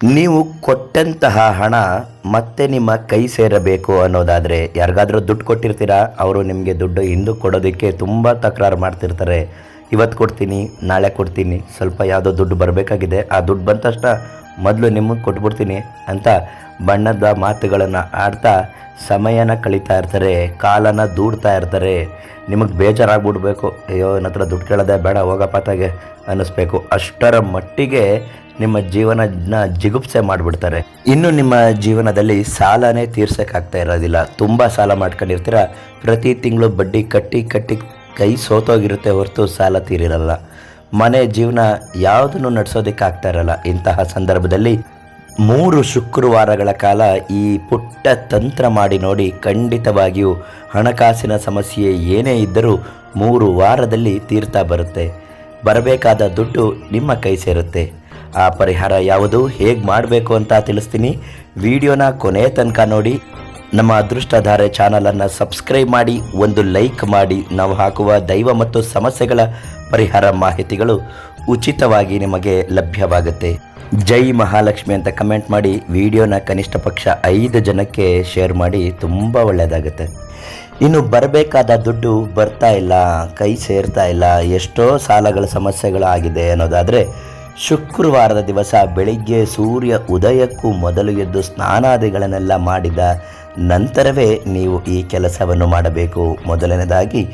ನೀವು ಕೊಟ್ಟಂತಹ ಹಣ ಮತ್ತೆ ನಿಮ್ಮ ಕೈ ಸೇರಬೇಕು ಅನ್ನೋದಾದರೆ ಯಾರಿಗಾದರೂ ದುಡ್ಡು ಕೊಟ್ಟಿರ್ತೀರಾ? ಅವರು ನಿಮಗೆ ದುಡ್ಡು ಹಿಂದೂ ಕೊಡೋದಕ್ಕೆ ತುಂಬ ತಕರಾರು ಮಾಡ್ತಿರ್ತಾರೆ. ಇವತ್ತು ಕೊಡ್ತೀನಿ, ನಾಳೆ ಕೊಡ್ತೀನಿ, ಸ್ವಲ್ಪ ಯಾವುದೋ ದುಡ್ಡು ಬರಬೇಕಾಗಿದೆ. ಆ ದುಡ್ಡು ಬಂದ ತಕ್ಷಣ ಮೊದಲು ನಿಮಗೆ ಕೊಟ್ಬಿಡ್ತೀನಿ ಅಂತ ಬಣ್ಣದ ಮಾತುಗಳನ್ನು ಆಡ್ತಾ ಸಮಯನ ಕಳೀತಾ ಇರ್ತಾರೆ, ಕಾಲನ ದೂಡ್ತಾ ಇರ್ತಾರೆ. ನಿಮಗೆ ಬೇಜಾರಾಗ್ಬಿಡ್ಬೇಕು. ಅಯ್ಯೋ ನನ್ನ ಹತ್ರ ದುಡ್ಡು ಕೇಳೋದೇ ಬೇಡ, ಹೋಗಪ್ಪ ತಾಗೆ ಅನ್ನಿಸ್ಬೇಕು. ಅಷ್ಟರ ಮಟ್ಟಿಗೆ ನಿಮ್ಮ ಜೀವನ ಜಿಗುಪ್ಸೆ ಮಾಡಿಬಿಡ್ತಾರೆ. ಇನ್ನು ನಿಮ್ಮ ಜೀವನದಲ್ಲಿ ಸಾಲನೇ ತೀರ್ಸೋಕ್ಕಾಗ್ತಾ ಇರೋದಿಲ್ಲ. ತುಂಬ ಸಾಲ ಮಾಡ್ಕೊಂಡಿರ್ತೀರ. ಪ್ರತಿ ತಿಂಗಳು ಬಡ್ಡಿ ಕಟ್ಟಿ ಕಟ್ಟಿ ಕೈ ಸೋತೋಗಿರುತ್ತೆ ಹೊರತು ಸಾಲ ತೀರಿರಲ್ಲ. ಮನೆ ಜೀವನ ಯಾವುದನ್ನು ನಡೆಸೋದಕ್ಕೆ ಆಗ್ತಾ ಇರಲ್ಲ. ಇಂತಹ ಸಂದರ್ಭದಲ್ಲಿ ಮೂರು ಶುಕ್ರವಾರಗಳ ಕಾಲ ಈ ಪುಟ್ಟ ತಂತ್ರ ಮಾಡಿ ನೋಡಿ ಖಂಡಿತವಾಗಿಯೂ ಹಣಕಾಸಿನ ಸಮಸ್ಯೆ ಏನೇ ಇದ್ದರೂ ಮೂರು ವಾರದಲ್ಲಿ ತೀರ್ತಾ ಬರುತ್ತೆ. ಬರಬೇಕಾದ ದುಡ್ಡು ನಿಮ್ಮ ಕೈ ಸೇರುತ್ತೆ. ಆ ಪರಿಹಾರ ಯಾವುದು? ಹೇಗೆ ಮಾಡಬೇಕು ಅಂತ ತಿಳಿಸ್ತೀನಿ. ವಿಡಿಯೋನ ಕೊನೆ ತನಕ ನೋಡಿ. ನಮ್ಮ ಅದೃಷ್ಟಧಾರೆ ಚಾನಲನ್ನು ಸಬ್ಸ್ಕ್ರೈಬ್ ಮಾಡಿ, ಒಂದು ಲೈಕ್ ಮಾಡಿ. ನಾವು ಹಾಕುವ ದೈವ ಮತ್ತು ಸಮಸ್ಯೆಗಳ ಪರಿಹಾರ ಮಾಹಿತಿಗಳು ಉಚಿತವಾಗಿ ನಿಮಗೆ ಲಭ್ಯವಾಗುತ್ತೆ. ಜೈ ಮಹಾಲಕ್ಷ್ಮಿ ಅಂತ ಕಮೆಂಟ್ ಮಾಡಿ. ವಿಡಿಯೋನ ಕನಿಷ್ಠ ಪಕ್ಷ ಐದು ಜನಕ್ಕೆ ಶೇರ್ ಮಾಡಿ. ತುಂಬ ಒಳ್ಳೆಯದಾಗುತ್ತೆ. ಇನ್ನು ಬರಬೇಕಾದ ದುಡ್ಡು ಬರ್ತಾ ಇಲ್ಲ, ಕೈ ಸೇರ್ತಾ ಇಲ್ಲ. ಎಷ್ಟೋ ಸಾಲಗಳ ಸಮಸ್ಯೆಗಳಾಗಿದೆ ಅನ್ನೋದಾದರೆ ಶುಕ್ರವಾರದ ದಿವಸ ಬೆಳಿಗ್ಗೆ ಸೂರ್ಯ ಉದಯಕ್ಕೂ ಮೊದಲು ಎದ್ದು ಸ್ನಾನಾದಿಗಳನ್ನೆಲ್ಲ ಮಾಡಿದ ನಂತರವೇ ನೀವು ಈ ಕೆಲಸವನ್ನು ಮಾಡಬೇಕು. ಮೊದಲನೇದಾಗಿ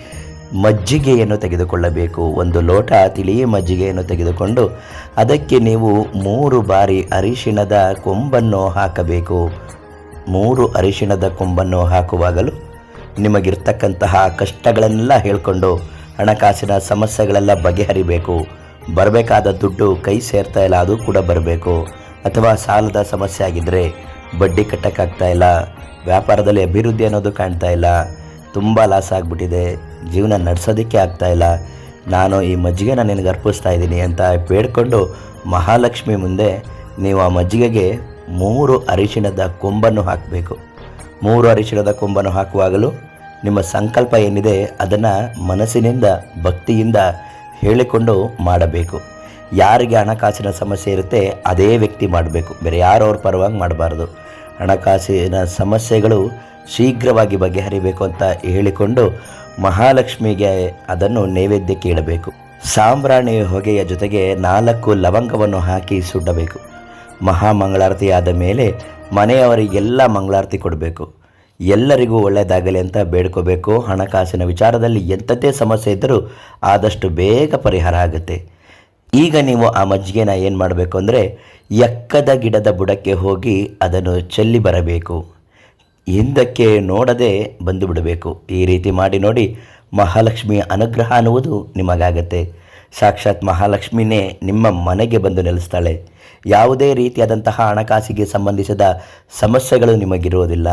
ಮಜ್ಜಿಗೆಯನ್ನು ತೆಗೆದುಕೊಳ್ಳಬೇಕು. ಒಂದು ಲೋಟ ತಿಳಿ ಮಜ್ಜಿಗೆಯನ್ನು ತೆಗೆದುಕೊಂಡು ಅದಕ್ಕೆ ನೀವು ಮೂರು ಬಾರಿ ಅರಿಶಿಣದ ಕೊಂಬನ್ನು ಹಾಕಬೇಕು. ಮೂರು ಅರಿಶಿಣದ ಕೊಂಬನ್ನು ಹಾಕುವಾಗಲೂ ನಿಮಗಿರ್ತಕ್ಕಂತಹ ಕಷ್ಟಗಳನ್ನೆಲ್ಲ ಹೇಳಿಕೊಂಡು ಹಣಕಾಸಿನ ಸಮಸ್ಯೆಗಳೆಲ್ಲ ಬಗೆಹರಿಬೇಕು. ಬರಬೇಕಾದ ದುಡ್ಡು ಕೈ ಸೇರ್ತಾ ಇಲ್ಲ, ಅದು ಕೂಡ ಬರಬೇಕು. ಅಥವಾ ಸಾಲದ ಸಮಸ್ಯೆ ಆಗಿದ್ದರೆ ಬಡ್ಡಿ ಕಟ್ಟೋಕ್ಕಾಗ್ತಾ ಇಲ್ಲ, ವ್ಯಾಪಾರದಲ್ಲಿ ಅಭಿವೃದ್ಧಿ ಅನ್ನೋದು ಕಾಣ್ತಾ ಇಲ್ಲ, ತುಂಬ ಲಾಸ್ ಆಗಿಬಿಟ್ಟಿದೆ, ಜೀವನ ನಡೆಸೋದಕ್ಕೆ ಆಗ್ತಾ ಇಲ್ಲ. ನಾನು ಈ ಮಜ್ಜಿಗೆನ ನಿನಗೆ ಅರ್ಪಿಸ್ತಾ ಇದ್ದೀನಿ ಅಂತ ಬೇಡ್ಕೊಂಡು ಮಹಾಲಕ್ಷ್ಮಿ ಮುಂದೆ ನೀವು ಆ ಮಜ್ಜಿಗೆಗೆ ಮೂರು ಅರಿಶಿಣದ ಕೊಂಬನ್ನು ಹಾಕಬೇಕು. ಮೂರು ಅರಿಶಿಣದ ಕೊಂಬನ್ನು ಹಾಕುವಾಗಲೂ ನಿಮ್ಮ ಸಂಕಲ್ಪ ಏನಿದೆ ಅದನ್ನು ಮನಸ್ಸಿನಿಂದ, ಭಕ್ತಿಯಿಂದ ಹೇಳಿಕೊಂಡು ಮಾಡಬೇಕು. ಯಾರಿಗೆ ಹಣಕಾಸಿನ ಸಮಸ್ಯೆ ಇರುತ್ತೆ, ಅದೇ ವ್ಯಕ್ತಿ ಮಾಡಬೇಕು. ಬೇರೆ ಯಾರು ಅವ್ರ ಪರವಾಗಿ ಮಾಡಬಾರ್ದು. ಹಣಕಾಸಿನ ಸಮಸ್ಯೆಗಳು ಶೀಘ್ರವಾಗಿ ಬಗೆಹರಿಬೇಕು ಅಂತ ಹೇಳಿಕೊಂಡು ಮಹಾಲಕ್ಷ್ಮಿಗೆ ಅದನ್ನು ನೈವೇದ್ಯಕ್ಕೆ ಇಡಬೇಕು ಸಾಂಬ್ರಾಣಿ ಹೊಗೆಯ ಜೊತೆಗೆ ನಾಲ್ಕು ಲವಂಗವನ್ನು ಹಾಕಿ ಸುಡಬೇಕು ಮಹಾಮಂಗಳಾರತಿ ಆದ ಮೇಲೆ ಮನೆಯವರಿಗೆಲ್ಲ ಮಂಗಳಾರತಿ ಕೊಡಬೇಕು. ಎಲ್ಲರಿಗೂ ಒಳ್ಳೆಯದಾಗಲಿ ಅಂತ ಬೇಡ್ಕೋಬೇಕು. ಹಣಕಾಸಿನ ವಿಚಾರದಲ್ಲಿ ಎಂಥದ್ದೇ ಸಮಸ್ಯೆ ಇದ್ದರೂ ಆದಷ್ಟು ಬೇಗ ಪರಿಹಾರ ಆಗುತ್ತೆ. ಈಗ ನೀವು ಆ ಮಜ್ಜಿಗೆನ ಏನು ಮಾಡಬೇಕು ಅಂದರೆ ಎಕ್ಕದ ಗಿಡದ ಬುಡಕ್ಕೆ ಹೋಗಿ ಅದನ್ನು ಚೆಲ್ಲಿ ಬರಬೇಕು. ಹಿಂದಕ್ಕೆ ನೋಡದೆ ಬಂದು ಬಿಡಬೇಕು. ಈ ರೀತಿ ಮಾಡಿ ನೋಡಿ ಮಹಾಲಕ್ಷ್ಮಿಯ ಅನುಗ್ರಹ ಅನ್ನುವುದು ನಿಮಗಾಗತ್ತೆ. ಸಾಕ್ಷಾತ್ ಮಹಾಲಕ್ಷ್ಮಿನೇ ನಿಮ್ಮ ಮನೆಗೆ ಬಂದು ನೆಲೆಸ್ತಾಳೆ. ಯಾವುದೇ ರೀತಿಯಾದಂತಹ ಹಣಕಾಸಿಗೆ ಸಂಬಂಧಿಸಿದ ಸಮಸ್ಯೆಗಳು ನಿಮಗಿರುವುದಿಲ್ಲ.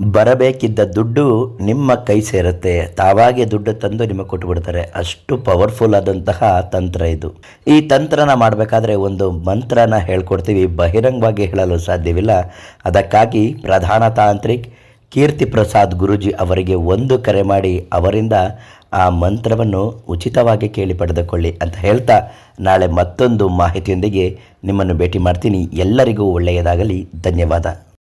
ಬರಬೇಕಿದ್ದ ದುಡ್ಡು ನಿಮ್ಮ ಕೈ ಸೇರುತ್ತೆ. ತಾವಾಗೆ ದುಡ್ಡು ತಂದು ನಿಮಗೆ ಕೊಟ್ಟುಬಿಡ್ತಾರೆ ಅಷ್ಟು ಪವರ್ಫುಲ್ ಆದಂತಹ ತಂತ್ರ ಇದು. ಈ ತಂತ್ರನ ಮಾಡಬೇಕಾದ್ರೆ ಒಂದು ಮಂತ್ರನ ಹೇಳ್ಕೊಡ್ತೀವಿ. ಬಹಿರಂಗವಾಗಿ ಹೇಳಲು ಸಾಧ್ಯವಿಲ್ಲ. ಅದಕ್ಕಾಗಿ ಪ್ರಧಾನ ತಾಂತ್ರಿಕ್ ಕೀರ್ತಿ ಪ್ರಸಾದ್ ಗುರುಜಿ ಅವರಿಗೆ ಒಂದು ಕರೆ ಮಾಡಿ ಅವರಿಂದ ಆ ಮಂತ್ರವನ್ನು ಉಚಿತವಾಗಿ ಕೇಳಿ ಪಡೆದುಕೊಳ್ಳಿ ಅಂತ ಹೇಳ್ತಾ ನಾಳೆ ಮತ್ತೊಂದು ಮಾಹಿತಿಯೊಂದಿಗೆ ನಿಮ್ಮನ್ನು ಭೇಟಿ ಮಾಡ್ತೀನಿ. ಎಲ್ಲರಿಗೂ ಒಳ್ಳೆಯದಾಗಲಿ. ಧನ್ಯವಾದ.